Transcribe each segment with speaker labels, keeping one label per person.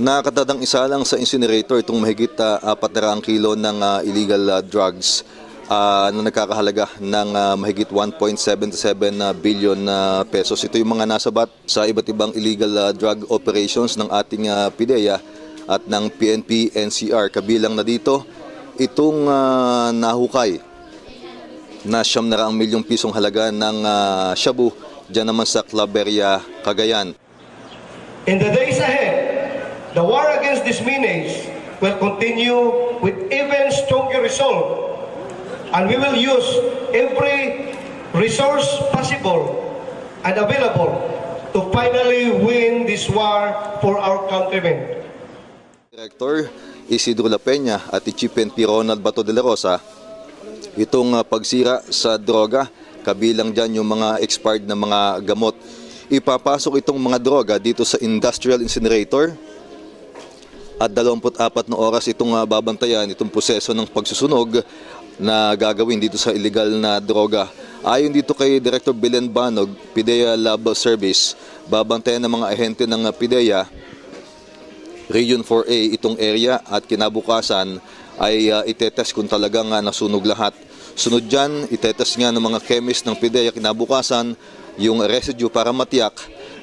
Speaker 1: Nakakatadang isa lang sa incinerator itong mahigit uh, 400 kilo ng ah, illegal ah, drugs ah, na nagkakahalaga ng ah, mahigit 1.77 na billion na pesos. Ito yung mga nasabat sa iba't ibang illegal ah, drug operations ng ating ah, PIDEA at ng PNP NCR. Kabilang na dito itong ah, nahukay na siyam na raang milyong pisong halaga ng ah, shabu dyan naman sa Claveria, Cagayan.
Speaker 2: In the days ahead, the war against these menace will continue with even stronger resolve. And we will use every resource possible and available to finally win this war for our countrymen.
Speaker 1: Director Isidro La Peña at Chief NP Ronald Bato de la Rosa itong ah, pagsira sa droga kabilang dyan yung mga expired na mga gamot. Ipapasok itong mga droga dito sa industrial incinerator at 24 na oras itong ah, babantayan itong proseso ng pagsusunog na gagawin dito sa illegal na droga. Ayon dito kay Director Belen Banog, PIDEA Lab Service, babantayan ng mga ahente ng PIDEA Region 4A itong area at kinabukasan ay uh, itetest kung talagang uh, nasunog lahat. Sunod dyan, itetest nga ng mga chemist ng PIDEA kinabukasan yung residue para matiyak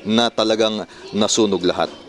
Speaker 1: na talagang nasunog lahat.